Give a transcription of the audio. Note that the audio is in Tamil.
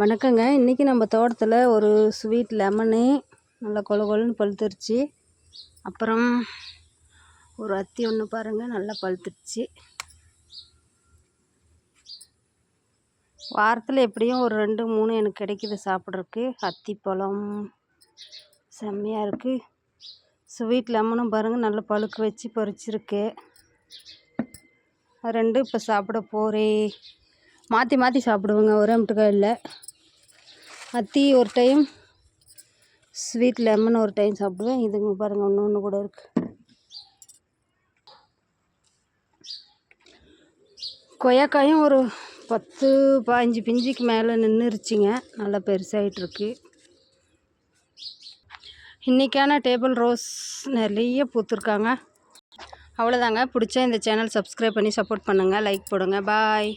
வணக்கங்க. இன்றைக்கி நம்ம தோட்டத்தில் ஒரு ஸ்வீட் லெமனு நல்லா கொல கொலன்னு பழுத்துருச்சு. அப்புறம் ஒரு அத்தி ஒன்று பாருங்கள் நல்லா பழுத்துருச்சு. வாரத்தில் எப்படியும் ஒரு ரெண்டு மூணு எனக்கு கிடைக்கிது சாப்பிட்றதுக்கு. பழம் செம்மையாக இருக்குது ஸ்வீட் லெமனும் பாருங்கள் நல்லா பழுக்க வச்சு பறிச்சிருக்கு. ரெண்டு இப்போ சாப்பிட போகிறே மாற்றி மாற்றி சாப்பிடுவேங்க ஒரே மட்டுக்காய் இல்லை. அத்தி ஒரு டைம் ஸ்வீட் லெமன் ஒரு டைம் சாப்பிடுவேன். இதுங்க பாருங்கள் ஒன்று ஒன்று கூட இருக்குது கொய்யாக்காயும் ஒரு பத்து பாஞ்சு பிஞ்சுக்கு மேலே நின்றுருச்சிங்க நல்லா பெருசாகிட்ருக்கு இன்றைக்கான டேபிள் ரோஸ் நிறைய பூத்துருக்காங்க. அவ்வளோதாங்க பிடிச்சா இந்த சேனல் சப்ஸ்கிரைப் பண்ணி சப்போர்ட் பண்ணுங்கள் லைக் போடுங்க. பாய்